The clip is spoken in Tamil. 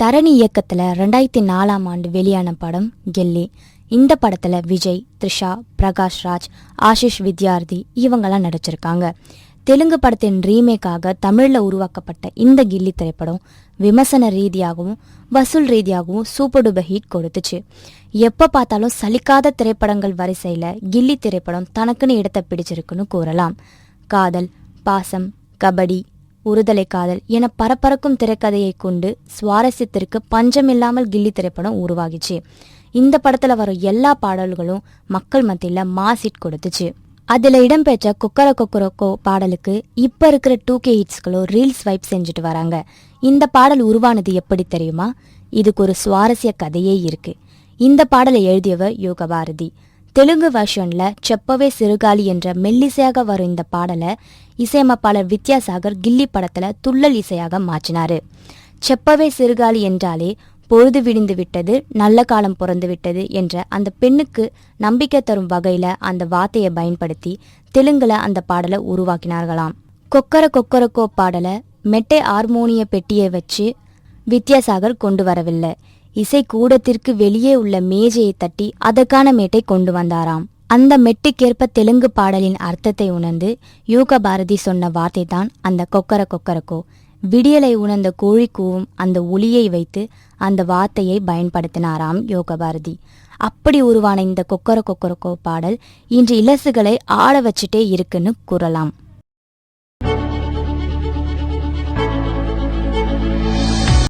தரணி இயக்கத்தில் ரெண்டாயிரத்தி நாலாம் ஆண்டு வெளியான படம் கெல்லி. இந்த படத்தில் விஜய் த்ரிஷா பிரகாஷ் ராஜ் ஆஷிஷ் வித்யார்த்தி இவங்கெல்லாம் நடிச்சிருக்காங்க. தெலுங்கு படத்தின் ரீமேக்காக தமிழில் உருவாக்கப்பட்ட இந்த கில்லி திரைப்படம் விமர்சன ரீதியாகவும் வசூல் ரீதியாகவும் சூப்பர் டூபர் ஹிட் கொடுத்துச்சு. எப்போ பார்த்தாலும் சலிக்காத திரைப்படங்கள் வரிசையில் கில்லி திரைப்படம் தனக்குன்னு இடத்தை பிடிச்சிருக்குன்னு கூறலாம். காதல் பாசம் கபடி உறுதலை காதல் என பரபரக்கும் திரைக்கதையை கொண்டு சுவாரஸ்யத்திற்கு பஞ்சமில்லாமல் கில்லி திரைப்படம் உருவாகிச்சு. இந்த படத்துல வரும் எல்லா பாடல்களும் மக்கள் மத்தியில மாசிட் கொடுத்துச்சு. அதுல இடம்பெற்ற கொக்கர கொக்கரக்கோ பாடலுக்கு இப்ப இருக்கிற டூ கே ஹிட்ஸ்களோ ரீல்ஸ் வைப் செஞ்சுட்டு வராங்க. இந்த பாடல் உருவானது எப்படி தெரியுமா? இதுக்கு ஒரு சுவாரஸ்ய கதையே இருக்கு. இந்த பாடலை எழுதியவர் யோக பாரதி தெலுங்கு வெர்ஷன்ல செப்பவே சிறுகாலி என்ற மெல்லிசையாக வரும் இந்த பாடலை இசையமைப்பாளர் வித்யாசாகர் கில்லி படத்துல துள்ளல் இசையாக மாற்றினாரு. செப்பவே சிறுகாலி என்றாலே பொழுது விடிந்து விட்டது நல்ல காலம் பிறந்து விட்டது என்ற அந்த பெண்ணுக்கு நம்பிக்கை தரும் வகையில அந்த வார்த்தையை பயன்படுத்தி தெலுங்குல அந்த பாடலை உருவாக்கினார்களாம். கொக்கர கொக்கரக்கோ பாடலை மெட்டை ஹார்மோனிய பெட்டியை வச்சு வித்யாசாகர் கொண்டு வரவில்லை. இசை கூடத்திற்கு வெளியே உள்ள மேஜையை தட்டி அதற்கான மேட்டை கொண்டு வந்தாராம். அந்த மெட்டுக்கேற்ப தெலுங்கு பாடலின் அர்த்தத்தை உணர்ந்து யூக பாரதி சொன்ன வார்த்தை தான் அந்த கொக்கர கொக்கரக்கோ. விடியலை உணர்ந்த கோழி கூவும் அந்த ஒளியை வைத்து அந்த வார்த்தையை பயன்படுத்தினாராம் யோக பாரதி அப்படி உருவான இந்த கொக்கர கொக்கரக்கோ பாடல் இன்று இலசுகளை ஆட வச்சுட்டே இருக்குன்னு கூறலாம்.